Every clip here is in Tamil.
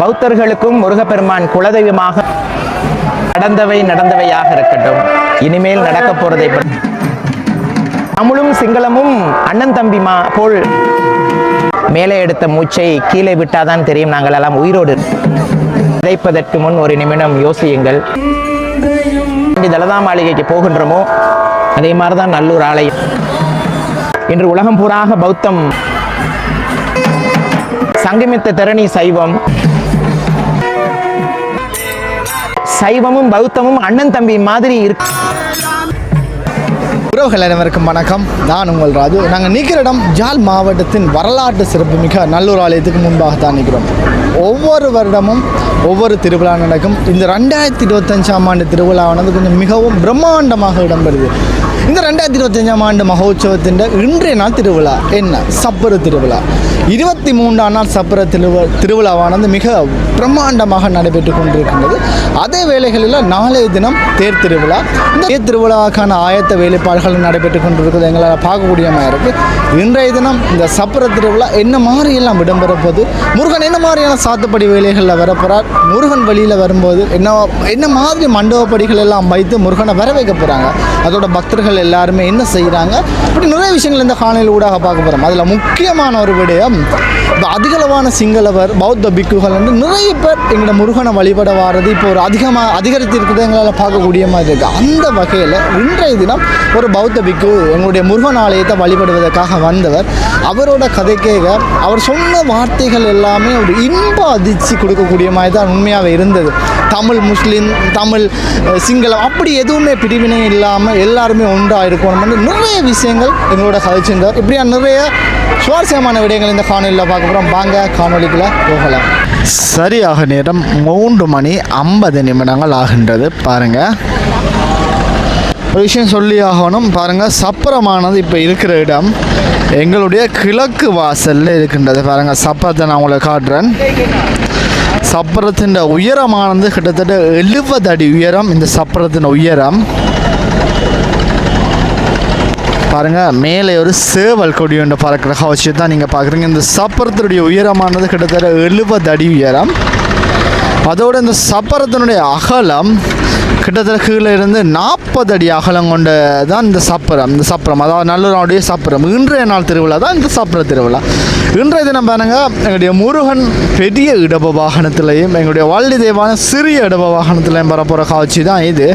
பௌத்தர்களுக்கும் முருகப்பெருமான் குலதெய்வமாக நடந்தவை நடந்தவையாக இருக்கட்டும். இனிமேல் நடக்க போறதை தமிழும் சிங்களமும் அண்ணன் தம்பிமா போல் மேலே எடுத்த மூச்சை கீழே விட்டாதான் தெரியும் நாங்கள் எல்லாம் உயிரோடு விதைப்பதற்கு முன் ஒரு நிமிடம் யோசியுங்கள். எப்படி தலதா மாளிகைக்கு போகின்றோமோ? அதே மாதிரிதான் நல்லூர் ஆலயம். இன்று உலகம் பூராக பௌத்தம். சங்கமித்த தரணி சைவம். சைவமும் பௌத்தமும் அண்ணன் தம்பி மாதிரி இருக்கு. உறவுகள் அனைவருக்கும் வணக்கம். நான் உங்கள் ராஜு. நாங்கள் நிற்கிற இடம் ஜால் மாவட்டத்தின் வரலாற்று சிறப்புமிக்க நல்லூர் ஆலயத்துக்கு முன்பாக தான் நிற்கிறோம். ஒவ்வொரு வருடமும் ஒவ்வொரு திருவிழா நடக்கும். இந்த ரெண்டாயிரத்தி இருபத்தஞ்சாம் ஆண்டு திருவிழாவானது கொஞ்சம் மிகவும் பிரம்மாண்டமாக இடம்பெறுது. இந்த ரெண்டாயிரத்தி இருபத்தஞ்சாம் ஆண்டு மகோத்சவத்தின் இன்றைய நாள் திருவிழா. என்ன? சப்பர திருவிழா. இருபத்தி மூன்றாம் நாள் சப்பர திருவிழா திருவிழாவானது மிக பிரம்மாண்டமாக நடைபெற்று கொண்டிருக்கின்றது. அதே வேளைகளில் நாளைய தினம் தேர் திருவிழா. இந்த தேர் திருவிழாவுக்கான ஆயத்த வேலைப்பாடுகள் நடைபெற்று கொண்டிருக்கிறது. எங்களால் பார்க்கக்கூடிய மாதிரி இருக்குது இன்றைய தினம் இந்த சப்பர திருவிழா என்ன மாதிரியெல்லாம் எல்லாம் முருகன் என்ன மாதிரியான சாத்துப்படி வேலைகளில் வரப்போகிறார் முருகன் வழியில் வரும்போது என்ன என்ன மாதிரி மண்டபப்படிகள் எல்லாம் வைத்து முருகனை வர வைக்க போகிறாங்க அதோட பக்தர்கள் எல்லாருமே என்ன செய்கிறாங்க இப்படி நிறைய விஷயங்கள் இந்த காணொலி ஊடாக பார்க்க போகிறோம் அதில் முக்கியமான ஒரு விடயம் இந்த அதிகளவான சிங்களவர் பௌத்த பிக்குகள் வந்து நிறைய பேர் எங்களோட முருகனை வழிபட வாரது இப்போ ஒரு அதிகமாக அதிகரித்து இருக்கிறத எங்களால் பார்க்கக்கூடிய மாதிரி இருக்குது அந்த வகையில் இன்றைய தினம் ஒரு பௌத்த பிக்கு எங்களுடைய முருகன் ஆலயத்தை வழிபடுவதற்காக வந்தவர். அவரோட கதை கேட்க அவர் சொன்ன வார்த்தைகள் எல்லாமே ஒரு இன்ப அதிர்ச்சி கொடுக்கக்கூடிய மாதிரி தான் உண்மையாக இருந்தது. தமிழ் முஸ்லீம் தமிழ் சிங்களம் அப்படி எதுவுமே பிரிவினை இல்லாமல் எல்லாருமே ஒன்றாக இருக்கணும் நிறைய விஷயங்கள் எங்களோட சதிச்சிருந்தார் இப்படியா நிறைய சுவாரஸ்யமான விடயங்கள் இந்த காணொலியில் பார்க்க போகிறோம் வாங்க காணொலிக்குள்ளே போகலாம். சரியாக நேரம் மூன்று மணி ஐம்பது நிமிடங்கள் ஆகின்றது. பாருங்கள் ஒரு விஷயம் சொல்லி ஆகணும். பாருங்கள் சப்பரமானது இப்போ இருக்கிற இடம் எங்களுடைய கிழக்கு வாசலில் இருக்கின்றது. பாருங்கள் சப்பரத்தை நான் உங்களை காட்டுறேன். சப்பரத்தின் உயரமானது கிட்டத்தட்ட எழுபது அடி உயரம். இந்த சப்பரத்தின் உயரம் பாருங்க மேலே ஒரு சேவல் கொடி ஒன்று பறக்கிற காட்சி தான் நீங்கள் பார்க்குறீங்க. இந்த சப்பரத்தினுடைய உயரமானது கிட்டத்தட்ட எழுபது அடி உயரம். அதோடு இந்த சப்பரத்தினுடைய அகலம் கிட்டத்தட்ட கீழே இருந்து நாற்பது அடி அகலம் கொண்ட தான் இந்த சப்பரம் இந்த சப்பரம் அதாவது நல்லூராவுடைய சப்பரம் இன்றைய நாள் திருவிழா தான் இந்த சப்பர திருவிழா. இன்றைய தினம் பாருங்க எங்களுடைய முருகன் பெரிய இடப வாகனத்திலையும் எங்களுடைய வள்ளி தேவான சிறிய இடப வாகனத்திலையும் வரப்போகிற காட்சி தான் இது.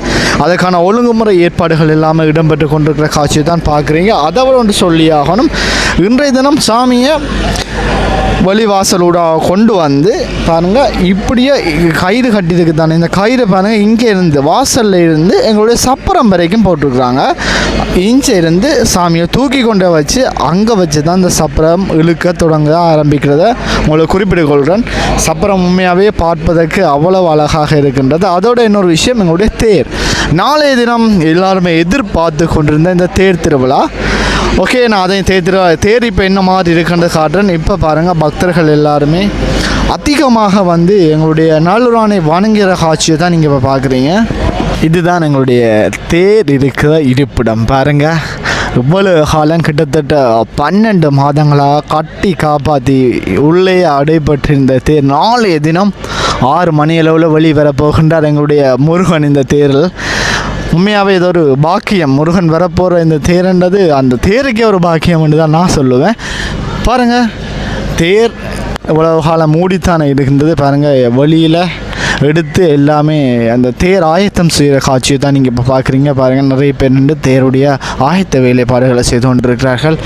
அதுக்கான ஒழுங்குமுறை ஏற்பாடுகள் இல்லாமல் இடம்பெற்று கொண்டிருக்கிற காட்சி தான் பார்க்குறீங்க. அதை விட ஒன்று சொல்லி ஆகணும். இன்றைய தினம் சாமியை வழிவாசலூடாக கொண்டு வந்து பாருங்கள் இப்படியே கயிறு கட்டியதுக்கு தானே. இந்த கயிறு பாருங்கள் இங்கே இருந்து வாசலில் இருந்து எங்களுடைய சப்பரம் வரைக்கும் போட்டிருக்கிறாங்க. இங்கே இருந்து சாமியை தூக்கி கொண்டு வச்சு அங்கே வச்சு தான் இந்த சப்பரம் இழுக்க தொடங்க ஆரம்பிக்கிறத உங்களை குறிப்பிட்டுக் கொள்கிறேன் சப்பரம் உண்மையாகவே பார்ப்பதற்கு அவ்வளவு அழகாக இருக்கின்றது. அதோட இன்னொரு விஷயம் எங்களுடைய தேர். நாளைய தினம் எல்லாருமே எதிர்பார்த்து கொண்டிருந்த இந்த தேர் திருவிழா. ஓகே நான் அதையும் தேர் திருவிழா தேர் இப்போ என்ன மாதிரி இருக்குன்றது காட்டுறேன். இப்போ பாருங்கள் பக்தர்கள் எல்லாருமே அதிகமாக வந்து எங்களுடைய நல்லுரானை வணங்குகிற காட்சியை தான் நீங்கள் இப்போ பார்க்குறீங்க இதுதான் எங்களுடைய தேர் இருக்கிற இருப்பிடம். பாருங்கள் இவ்வளவு காலம் கிட்டத்தட்ட பன்னெண்டு மாதங்களாக கட்டி காப்பாற்றி உள்ளே அடைபட்டிருந்த தேர். நாளைய தினம் ஆறு மணி அளவில் வரப்போகின்றார் எங்களுடைய முருகன் இந்த தேரில். உண்மையாகவே இது ஒரு பாக்கியம். முருகன் வரப்போகிற இந்த தேர்ன்றது அந்த தேருக்கே ஒரு பாக்கியம் என்று தான் நான் சொல்லுவேன். பாருங்கள் தேர் இவ்வளவு காலம் மூடித்தானே இருக்கின்றது. பாருங்கள் வழியில் எடுத்து எல்லாமே அந்த தேர் ஆயத்தம் செய்கிற காட்சியை தான் நீங்கள் இப்போ பார்க்குறீங்க. பாருங்கள் நிறைய பேர் நின்று தேருடைய ஆயத்த வேலைப்பாடுகளை செய்து கொண்டிருக்கிறார்கள்.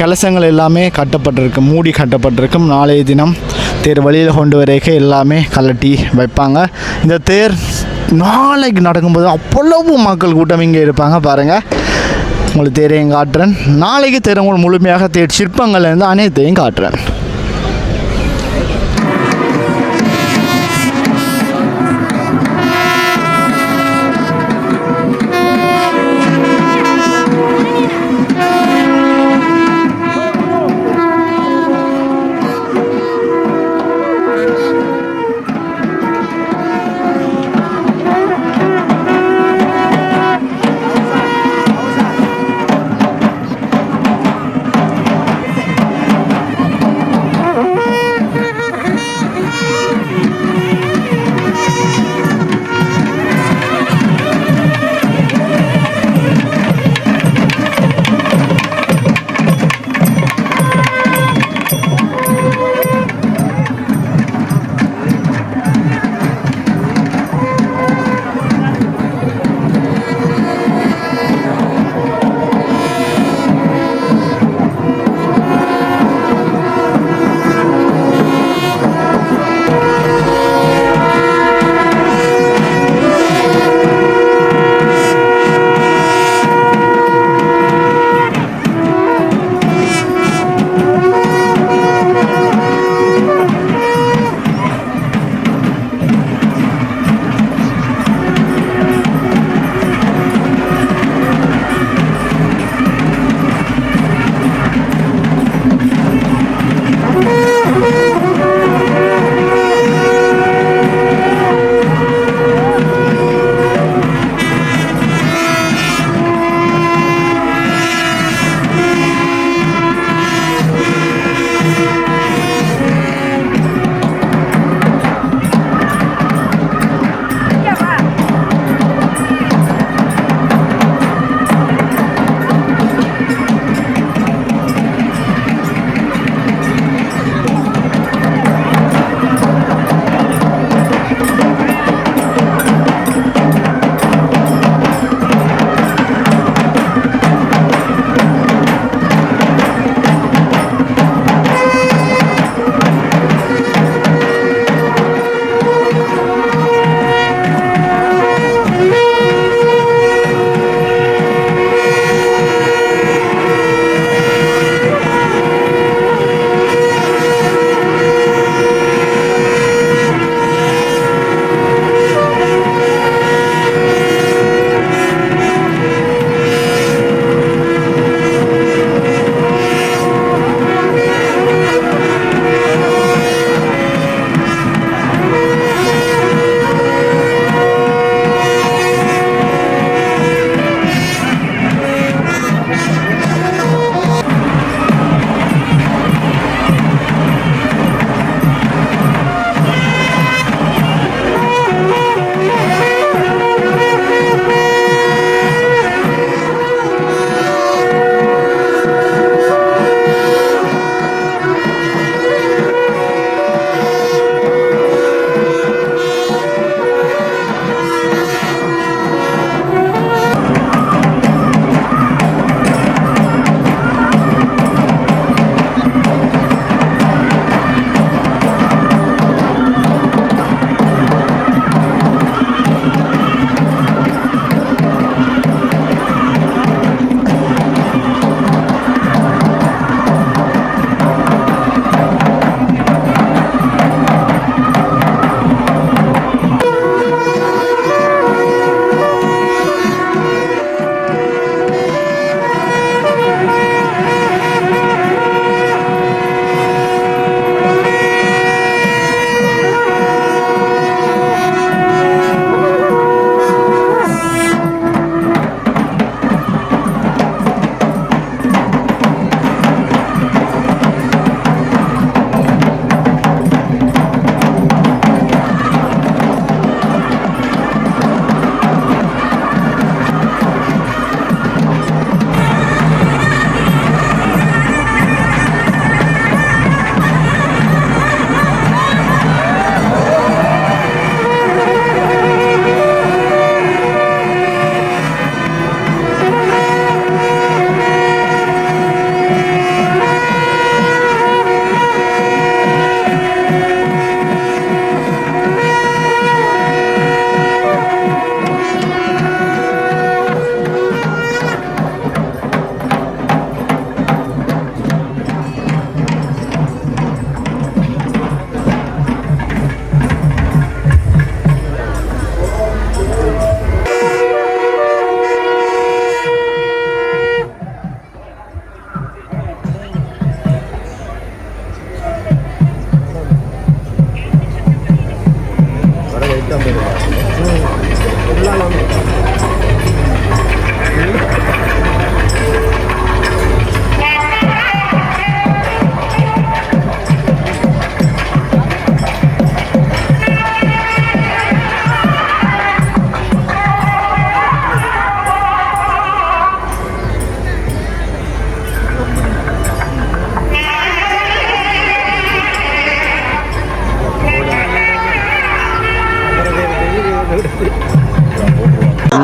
கலசங்கள் எல்லாமே கட்டப்பட்டிருக்கும் மூடி கட்டப்பட்டிருக்கும். நாளைய தினம் தேர் வழியில் கொண்டு வரைக்க எல்லாமே கலட்டி வைப்பாங்க. இந்த தேர் நாளைக்கு நடக்கும்போது அவ்வளவு மக்கள் கூட்டம் இங்கே இருப்பாங்க. பாருங்கள் உங்களுக்கு தேரையும் காட்டுறேன். நாளைக்கு தேர் உங்களுக்கு முழுமையாக தேர் சிற்பங்கள்லேருந்து அனைத்தையும் காட்டுறேன்.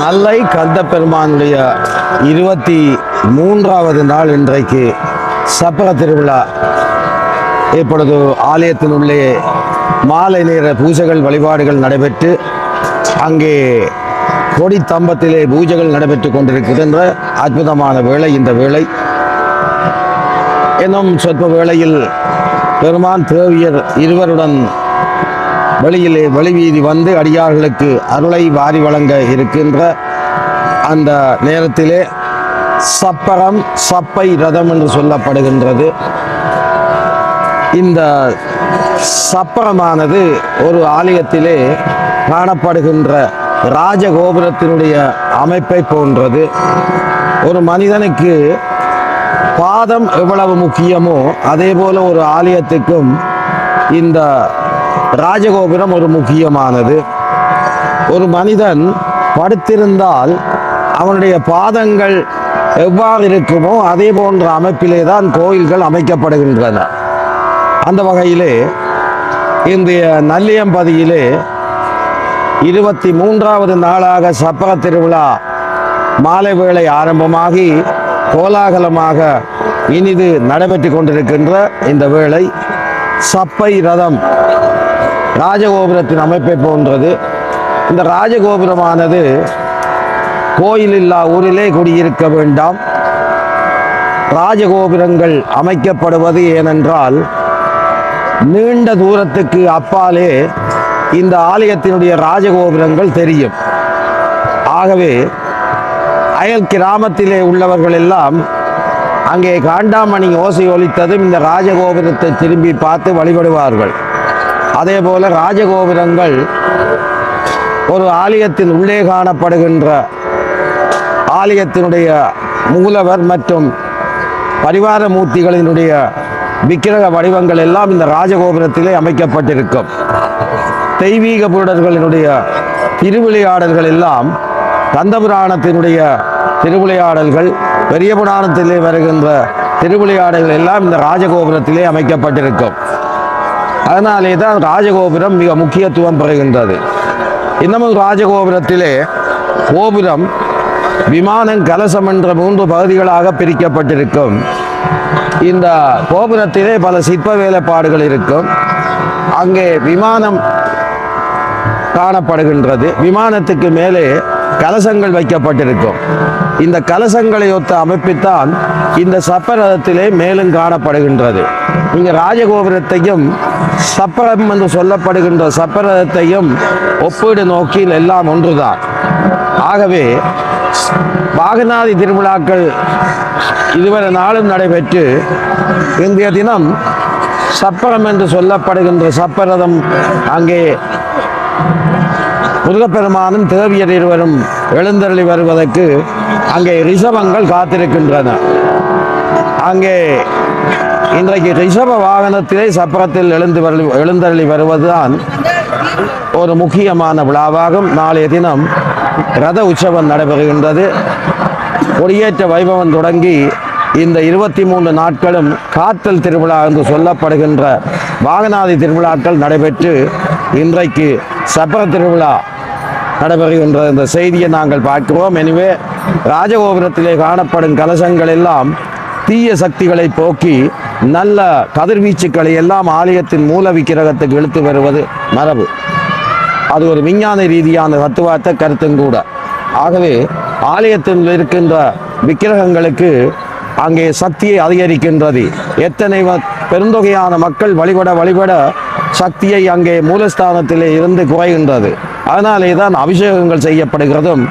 நல்லை கந்த பெருமானுடைய இருபத்தி மூன்றாவது நாள் இன்றைக்கு சப்பர திருவிழா. இப்பொழுது ஆலயத்தினுள்ளே மாலை நேர பூஜைகள் வழிபாடுகள் நடைபெற்று அங்கே கொடி தம்பத்திலே பூஜைகள் நடைபெற்று கொண்டிருக்கின்ற அற்புதமான வேளை இந்த வேளை. இன்னும் சொற்ப வேளையில் பெருமான் தேவியர் இருவருடன் வழியிலே வழிவீதி வந்து அடியார்களுக்கு அருளை வாரி வழங்க இருக்கின்ற அந்த நேரத்திலே சப்பரம் சப்பை ரதம் என்று சொல்லப்படுகின்றது. இந்த சப்பரமானது ஒரு ஆலயத்திலே காணப்படுகின்ற ராஜகோபுரத்தினுடைய அமைப்பை போன்றது. ஒரு மனிதனுக்கு பாதம் எவ்வளவு முக்கியமோ அதே போல ஒரு ஆலயத்துக்கும் இந்த ராஜகோபுரம் ஒரு முக்கியமானது. ஒரு மனிதன் படுத்திருந்தால் அவனுடைய பாதங்கள் எவ்வாறு இருக்குமோ அதே போன்ற அமைப்பிலே தான் கோயில்கள் அமைக்கப்படுகின்றன. அந்த வகையிலே இந்திய நல்லியம்பதியிலே இருபத்தி மூன்றாவது நாளாக சப்பர திருவிழா மாலை வேளை ஆரம்பமாகி கோலாகலமாக இனிது நடைபெற்று கொண்டிருக்கின்ற இந்த வேளை சப்பை ரதம். ராஜகோபுரத்தின் அமைப்பை போன்றது. இந்த ராஜகோபுரமானது கோயில் இல்லா ஊரிலே குடியிருக்க வேண்டாம். ராஜகோபுரங்கள் அமைக்கப்படுவது ஏனென்றால் நீண்ட தூரத்துக்கு அப்பாலே இந்த ஆலயத்தினுடைய ராஜகோபுரங்கள் தெரியும். ஆகவே அயல் கிராமத்திலே உள்ளவர்கள் எல்லாம் அங்கே காண்டாமணி ஓசை ஒலித்ததும் இந்த ராஜகோபுரத்தை திரும்பி பார்த்து வழிபடுவார்கள். அதே போல ராஜகோபுரங்கள் ஒரு ஆலயத்தின் உள்ளே காணப்படுகின்ற ஆலயத்தினுடைய மூலவர் மற்றும் பரிவார மூர்த்திகளினுடைய விக்கிரக வடிவங்கள் எல்லாம் இந்த ராஜகோபுரத்திலே அமைக்கப்பட்டிருக்கும். தெய்வீக புருடர்களினுடைய திருவிளையாடல்கள் எல்லாம் கந்தபுராணத்தினுடைய திருவிளையாடல்கள் பெரிய புராணத்திலே வருகின்ற திருவிளையாடல்கள் எல்லாம் இந்த ராஜகோபுரத்திலே அமைக்கப்பட்டிருக்கும். அதனாலே தான் ராஜகோபுரம் மிக முக்கியத்துவம் பெறுகின்றது. இன்னமும் ராஜகோபுரத்திலே கோபுரம் விமானம் கலசம் என்ற மூன்று பகுதிகளாக பிரிக்கப்பட்டிருக்கும். இந்த கோபுரத்திலே பல சிற்ப வேலைப்பாடுகள் இருக்கும். அங்கே விமானம் காணப்படுகின்றது. விமானத்துக்கு மேலே கலசங்கள் வைக்கப்பட்டிருக்கும். இந்த கலசங்களை ஒத்த அமைப்பித்தான் இந்த சப்பரதத்திலே மேலும் காணப்படுகின்றது. இங்கே ராஜகோபுரத்தையும் சப்பரம் என்று சொல்லப்படுகின்ற சப்பரத்தையும் ஒப்பீடு நோக்கில் எல்லாம் ஒன்றுதான். ஆகவே பாகநாதி திருவிழாக்கள் இதுவரை நாளும் நடைபெற்று இன்றைய தினம் சப்பரம் என்று சொல்லப்படுகின்ற சப்பரதம் அங்கே முருகப்பெருமானும் தேவியர் இருவரும் எழுந்தருளி வருவதற்கு அங்கே ரிசவங்கள் காத்திருக்கின்றன. அங்கே இன்றைக்கு ரிஷப வாகனத்திலே சப்பரத்தில் எழுந்து வரு எழுந்தருளி வருவதுதான் ஒரு முக்கியமான விழாவாகும். நாளைய தினம் ரத உற்சவம் நடைபெறுகின்றது. கொடியேற்ற வைபவம் தொடங்கி இந்த இருபத்தி மூன்று நாட்களும் காத்தல் திருவிழா என்று சொல்லப்படுகின்ற வாகனாதி திருவிழாக்கள் நடைபெற்று இன்றைக்கு சப்பர திருவிழா நடைபெறுகின்ற இந்த செய்தியை நாங்கள் பார்க்கிறோம். எனவே ராஜகோபுரத்திலே காணப்படும் கலசங்கள் எல்லாம் தீய சக்திகளை போக்கி நல்ல கதிர்வீச்சுக்களை எல்லாம் ஆலயத்தின் மூல விக்கிரகத்துக்கு இழுத்து வருவது மரபு. அது ஒரு விஞ்ஞான ரீதியான தத்துவார்த்த கருத்தும் கூட. ஆகவே ஆலயத்தில் இருக்கின்ற விக்கிரகங்களுக்கு அங்கே சக்தியை அதிகரிக்கின்றது. எத்தனை பெருந்தொகையான மக்கள் வழிபட வழிபட சக்தியை அங்கே மூலஸ்தானத்திலே இருந்து குறைகின்றது. அதனாலே தான் அபிஷேகங்கள் செய்யப்படுகிறதும்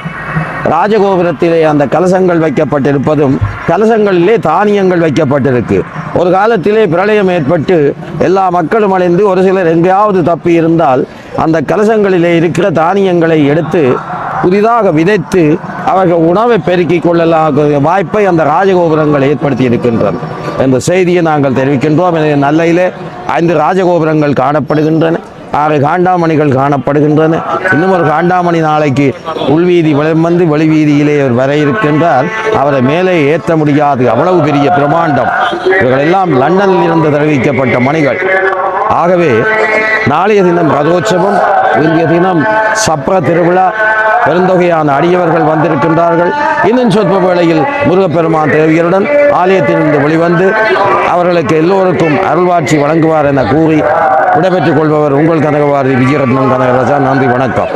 ராஜகோபுரத்திலே அந்த கலசங்கள் வைக்கப்பட்டிருப்பதும் கலசங்களிலே தானியங்கள் வைக்கப்பட்டிருக்கு. ஒரு காலத்திலே பிரளயம் ஏற்பட்டு எல்லா மக்களும் அடைந்து ஒரு சிலர் எங்கேயாவது தப்பி இருந்தால் அந்த கலசங்களிலே இருக்கிற தானியங்களை எடுத்து புதிதாக விதைத்து அவர்கள் உணவை பெருக்கிக் கொள்ளலாம் வாய்ப்பை அந்த ராஜகோபுரங்கள் ஏற்படுத்தி இருக்கின்றன என்ற செய்தியை நாங்கள் தெரிவிக்கின்றோம். எனவே நல்லையிலே ஐந்து ராஜகோபுரங்கள் காணப்படுகின்றன. ஆறு காண்டாமணிகள் காணப்படுகின்றன. இன்னும் ஒரு காண்டாமணி நாளைக்கு உள்வீதி வந்து வெளிவீதியிலே அவர் வர இருக்கின்றால் அவரை மேலே ஏற்ற முடியாது. அவ்வளவு பெரிய பிரமாண்டம் இவர்கள் எல்லாம் லண்டனில் இருந்து தெரிவிக்கப்பட்ட மணிகள். ஆகவே நாளைய தினம் ரதோற்சவம் இன்றைய தினம் சப்ர திருவிழா பெருந்தொகையான அடியவர்கள் வந்திருக்கின்றார்கள். இன்னும் சொற்ப வேளையில் முருகப்பெருமான் தேவியருடன் ஆலயத்திலிருந்து வெளிவந்து அவர்களுக்கு எல்லோருக்கும் அருள்வாட்சி வழங்குவார் என கூறி விடைபெற்றுக் கொள்பவர் உங்கள் கனகவாரி விஜயரத்னம் கனகராஜா. நன்றி வணக்கம்.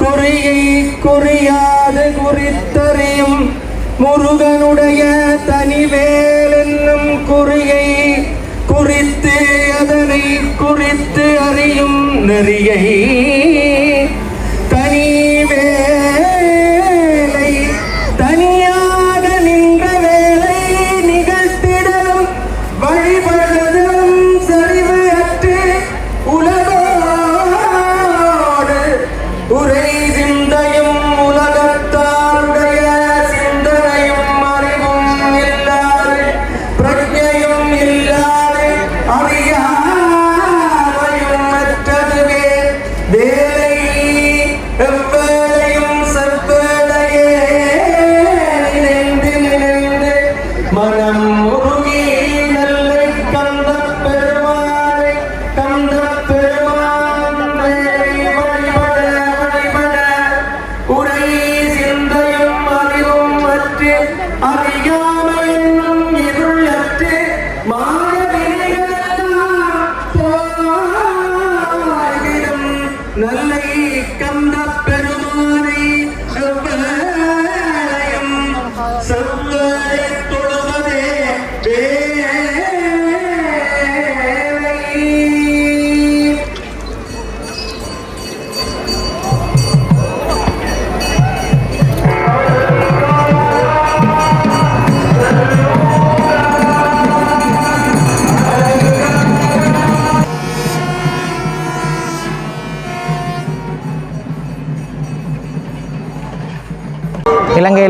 குறியை குறியாது குறித்தறியும் முருகனுடைய தனிவேல் என்னும் குறியை குறித்து அதனை குறித்து அறியும் நெறியை and.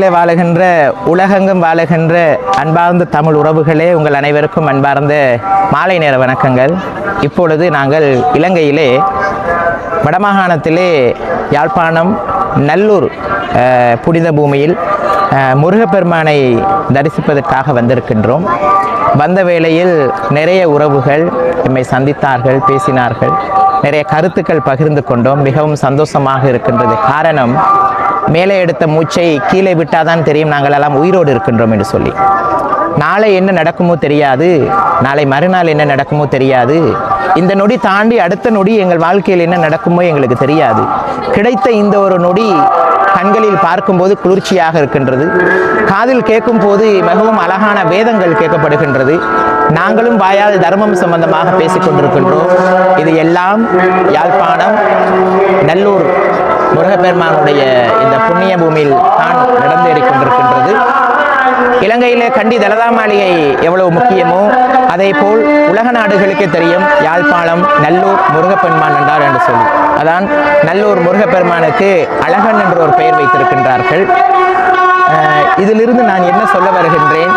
இலங்கையிலே வாழுகின்ற உலகெங்கும் வாழுகின்ற அன்பார்ந்த தமிழ் உறவுகளே உங்கள் அனைவருக்கும் அன்பார்ந்த மாலை நேர வணக்கங்கள். இப்பொழுது நாங்கள் இலங்கையிலே வடமாகாணத்திலே யாழ்ப்பாணம் நல்லூர் புனித பூமியில் முருகப்பெருமானை தரிசிப்பதற்காக வந்திருக்கின்றோம். வந்த வேளையில் நிறைய உறவுகள் எம்மை சந்தித்தார்கள் பேசினார்கள். நிறைய கருத்துக்கள் பகிர்ந்து கொண்டோம். மிகவும் சந்தோஷமாக இருக்கின்றது. காரணம் மேலே எடுத்த மூச்சை கீழே விட்டாதான் தெரியும். நாங்கள் எல்லாம் உயிரோடு இருக்கின்றோம் என்று சொல்லி. நாளை என்ன நடக்குமோ தெரியாது. நாளை மறுநாள் என்ன நடக்குமோ தெரியாது. இந்த நொடி தாண்டி அடுத்த நொடி எங்கள் வாழ்க்கையில் என்ன நடக்குமோ எங்களுக்கு தெரியாது. கிடைத்த இந்த ஒரு நொடி கண்களில் பார்க்கும்போது குளிர்ச்சியாக இருக்கின்றது. காதில் கேட்கும் போது மிகவும் அழகான வேதங்கள் கேட்கப்படுகின்றது. நாங்களும் வாயால் தர்மம் சம்பந்தமாக பேசிக்கொண்டிருக்கின்றோம். இது எல்லாம் யாழ்ப்பாணம் நல்லூர் முருகப்பெருமானுடைய இந்த புண்ணிய பூமியில் தான் நடந்து கொண்டிருக்கின்றது இலங்கையிலே கண்டி தலதா மாளிகை எவ்வளவு முக்கியமோ அதே போல் உலக நாடுகளுக்கு தெரியும் யாழ்ப்பாணம் நல்லூர் முருகப்பெருமான் என்றார் என்று சொல்லி. அதான் நல்லூர் முருகப்பெருமானுக்கு அழகன் என்று ஒரு பெயர் வைத்திருக்கின்றார்கள். இதிலிருந்து நான் என்ன சொல்ல வருகின்றேன்?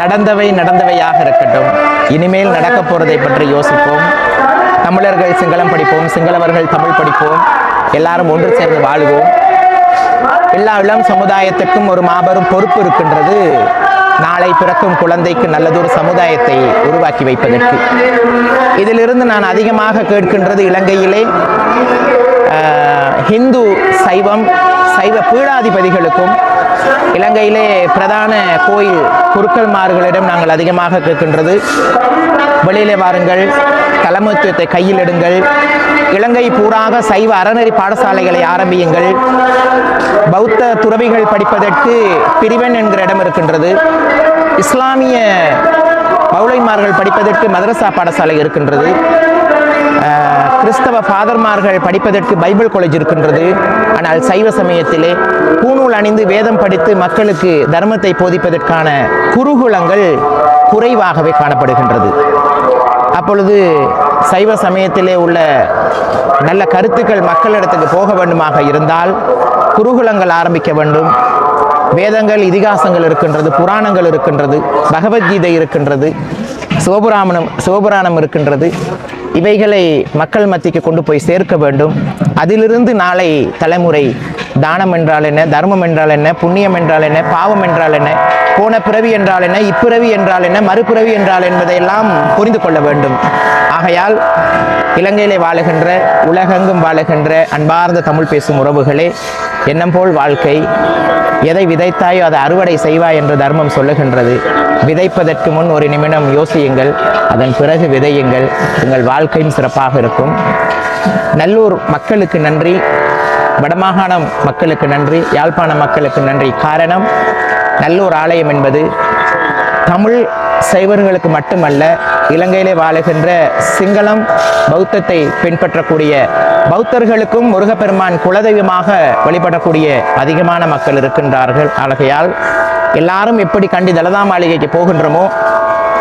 நடந்தவை நடந்தவையாக இருக்கட்டும். இனிமேல் நடக்கப் போறதை பற்றி யோசிப்போம். தமிழர்கள் சிங்களம் படிப்போம் சிங்களவர்கள் தமிழ் படிப்போம். எல்லாரும் ஒன்று சேர்ந்து வாழ்வோம். எல்லா இளம் சமுதாயத்துக்கும் ஒரு மாபெரும் பொறுப்பு இருக்கின்றது. நாளை பிறக்கும் குழந்தைக்கு நல்லதொரு சமுதாயத்தை உருவாக்கி வைப்பதற்கு. இதிலிருந்து நான் அதிகமாக கேட்கின்றது இலங்கையிலே ஹிந்து சைவம் சைவ பீடாதிபதிகளுக்கும். இலங்கையிலே பிரதான கோயில் குருக்கள்மார்களிடம் நாங்கள் அதிகமாக கேட்கின்றது. வெளியிலே வாருங்கள் தலைமைத்துவத்தை கையில் எடுங்கள். இலங்கை பூராக சைவ அறநெறி பாடசாலைகளை ஆரம்பியுங்கள். பௌத்த துறவிகள் படிப்பதற்கு பிரிவன் என்கிற இடம் இருக்கின்றது. இஸ்லாமிய பௌளைமார்கள் படிப்பதற்கு மதரசா பாடசாலை இருக்கின்றது. கிறிஸ்தவ ஃபாதர்மார்கள் படிப்பதற்கு பைபிள் காலேஜ் இருக்கின்றது. ஆனால் சைவ சமயத்திலே பூநூல் அணிந்து வேதம் படித்து மக்களுக்கு தர்மத்தை போதிப்பதற்கான குருகுலங்கள் குறைவாகவே காணப்படுகின்றது. அப்பொழுது சைவ சமயத்திலே உள்ள நல்ல கருத்துக்கள் மக்களிடத்துக்கு போக வேண்டுமாக இருந்தால் குருகுலங்கள் ஆரம்பிக்க வேண்டும். வேதங்கள் இதிகாசங்கள் இருக்கின்றது புராணங்கள் இருக்கின்றது பகவத்கீதை இருக்கின்றது சிவபுராணம் சிவபுராணம் இருக்கின்றது. இவைகளை மக்கள் மத்திக்கு கொண்டு போய் சேர்க்க வேண்டும். அதிலிருந்து நாளை தலைமுறை தானம் என்றால் என்ன தர்மம் என்றால் என்ன புண்ணியம் என்றால் என்ன பாவம் என்றால் என்ன போன பிறவி என்றால் என்ன இப்பிறவி என்றால் என்ன மறுபிறவி என்றால் என்பதையெல்லாம் புரிந்து கொள்ள வேண்டும். ஆகையால் இலங்கையிலே வாழுகின்ற உலகெங்கும் வாழுகின்ற அன்பார்ந்த தமிழ் பேசும் உறவுகளே எண்ணம் போல் வாழ்க்கை எதை விதைத்தாயோ அதை அறுவடை செய்வாய் என்று தர்மம் சொல்லுகின்றது. விதைப்பதற்கு முன் ஒரு நிமிடம் யோசியுங்கள் அதன் பிறகு விதையுங்கள். உங்கள் வாழ்க்கையும் சிறப்பாக இருக்கும். நல்லூர் மக்களுக்கு நன்றி வடமாகாணம் மக்களுக்கு நன்றி யாழ்ப்பாண மக்களுக்கு நன்றி. காரணம் நல்லூர் ஆலயம் என்பது தமிழ் சைவர்களுக்கு மட்டுமல்ல இலங்கையிலே வாழுகின்ற சிங்களம் பௌத்தத்தை பின்பற்றக்கூடிய பௌத்தர்களுக்கும் முருகப்பெருமான் குலதெய்வமாக வழிபடக்கூடிய அதிகமான மக்கள் இருக்கின்றார்கள். ஆகையால் எல்லாரும் எப்படி கண்டி தலதா மாளிகைக்கு போகின்றோமோ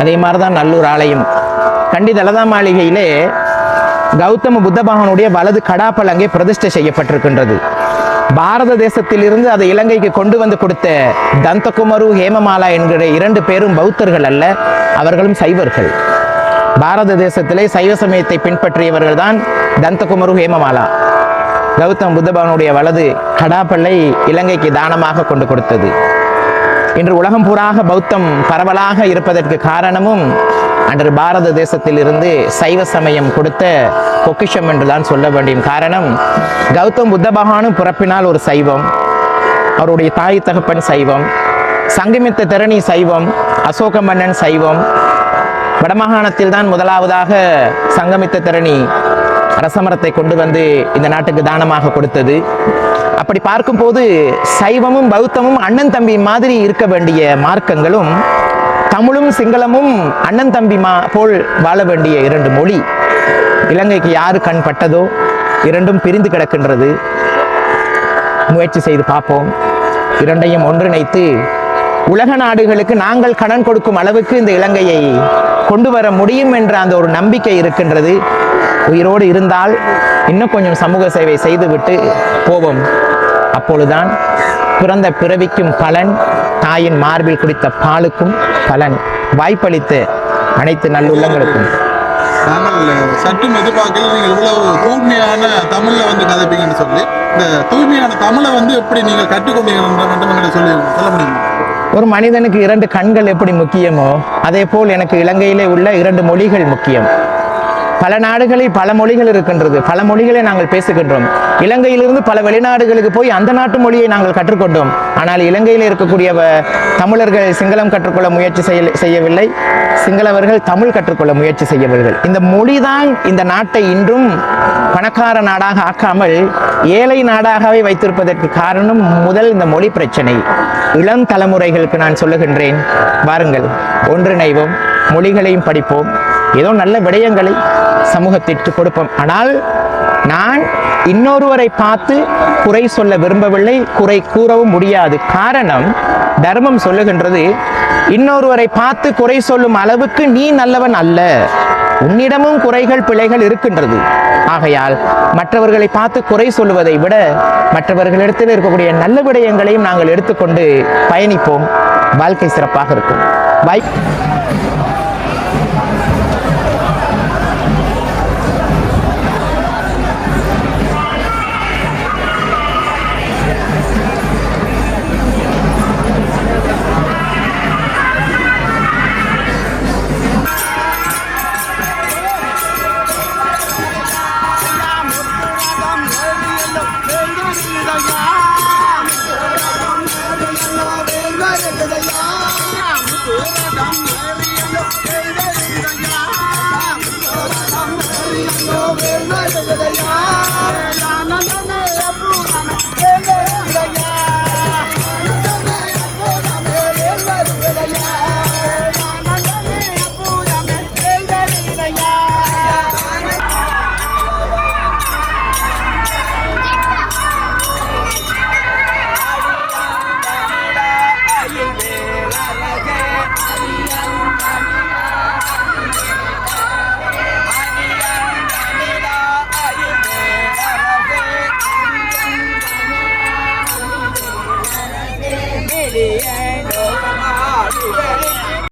அதே மாதிரி தான் நல்லூர் ஆலயம். கண்டி தலதா மாளிகையிலே கௌதம புத்த பகவானுடைய வலது கடாப்பலங்கை பிரதிஷ்டை செய்யப்பட்டிருக்கின்றது. பாரத தேசத்திலிருந்து அதை இலங்கைக்கு கொண்டு வந்து கொடுத்த தந்தகுமரு ஹேமமாலா என்கிற இரண்டு பேரும் பௌத்தர்கள் அல்ல அவர்களும் சைவர்கள். பாரத தேசத்திலே சைவ சமயத்தை பின்பற்றியவர்கள் தான் தந்தகுமரு ஹேமமாலா. கௌதம் புத்தபவனுடைய வலது கடாப்பள்ளை இலங்கைக்கு தானமாக கொண்டு கொடுத்தது. இன்று உலகம் பூராக பௌத்தம் பரவலாக இருப்பதற்கு காரணமும் அன்று பாரத தேசத்தில் இருந்து சைவ சமயம் கொடுத்த பொக்கிஷம் என்றுதான் சொல்ல வேண்டியும் காரணம் கௌதம் புத்த பகவானும் பிறப்பினால் ஒரு சைவம் அவருடைய தாய் தகப்பன் சைவம் சங்கமித்த திறனி சைவம் அசோக மன்னன் சைவம் வடமாகாணத்தில் தான் முதலாவதாக சங்கமித்த திறனி அரசமரத்தை கொண்டு வந்து இந்த நாட்டுக்கு தானமாக கொடுத்தது. அப்படி பார்க்கும்போது சைவமும் பௌத்தமும் அண்ணன் தம்பி மாதிரி இருக்க வேண்டிய மார்க்கங்களும் தமிழும் சிங்களமும் அண்ணன் தம்பி மா போல் வாழ வேண்டிய இரண்டு மொழி. இலங்கைக்கு யாரு கண் பட்டதோ இரண்டும் பிரிந்து கிடக்கின்றது. முயற்சி செய்து பார்ப்போம். இரண்டையும் ஒன்றிணைத்து உலக நாடுகளுக்கு நாங்கள் கடன் கொடுக்கும் அளவுக்கு இந்த இலங்கையை கொண்டு வர முடியும் என்ற அந்த ஒரு நம்பிக்கை இருக்கின்றது. உயிரோடு இருந்தால் இன்னும் கொஞ்சம் சமூக சேவை செய்துவிட்டு போவோம். அப்பொழுதுதான் பிறந்த பிறவிக்கும் பலன் தாயின் மார்பில் குடித்த பாலுக்கும் பலன். வாய்ப்பளித்த அனைத்து நல்லுள்ளங்களுக்கும். சற்றும் எதிர்பார்க்கல நீங்கள் இவ்வளவு தூய்மையான தமிழ்ல வந்து கதைப்பீங்கன்னு சொல்லி இந்த தூய்மையான தமிழை வந்து எப்படி நீங்கள் கற்றுக்கொண்டீங்கன்ற மட்டும் சொல்லி சொல்ல முடியுமா? ஒரு மனிதனுக்கு இரண்டு கண்கள் எப்படி முக்கியமோ அதே போல் எனக்கு இலங்கையிலே உள்ள இரண்டு மொழிகள் முக்கியம். பல நாடுகளில் பல மொழிகள் இருக்கின்றது. பல மொழிகளை நாங்கள் பேசுகின்றோம். இலங்கையிலிருந்து பல வெளிநாடுகளுக்கு போய் அந்த நாட்டு மொழியை நாங்கள் கற்றுக்கொண்டோம். ஆனால் இலங்கையில் இருக்கக்கூடிய வ- தமிழர்கள் சிங்களம் கற்றுக்கொள்ள முயற்சி செய்ய செய்யவில்லை. சிங்களவர்கள் தமிழ் கற்றுக்கொள்ள முயற்சி செய்யவில்லை. இந்த மொழிதான் இந்த நாட்டை இன்றும் பணக்கார நாடாக ஆக்காமல் ஏழை நாடாகவே வைத்திருப்பதற்கு காரணம் முதல் இந்த மொழி பிரச்சனை. இளம் தலைமுறைகளுக்கு நான் சொல்லுகின்றேன் வாருங்கள் ஒன்றிணைவோம் மொழிகளையும் படிப்போம். ஏதோ நல்ல விடயங்களை சமூகத்திற்கு கொடுப்போம். ஆனால் நான் இன்னொருவரை பார்த்து குறை சொல்ல விரும்பவில்லை குறை கூறவும் முடியாது. காரணம் தர்மம் சொல்லுகின்றது இன்னொருவரை பார்த்து குறை சொல்லும் அளவுக்கு நீ நல்லவன் அல்ல. உன்னிடமும் குறைகள் பிழைகள் இருக்கின்றது. ஆகையால் மற்றவர்களை பார்த்து குறை சொல்லுவதை விட மற்றவர்களிடத்தில் இருக்கக்கூடிய நல்ல விடயங்களையும் நாங்கள் எடுத்துக்கொண்டு பயணிப்போம். வாழ்க்கை சிறப்பாக இருக்கும். வாய்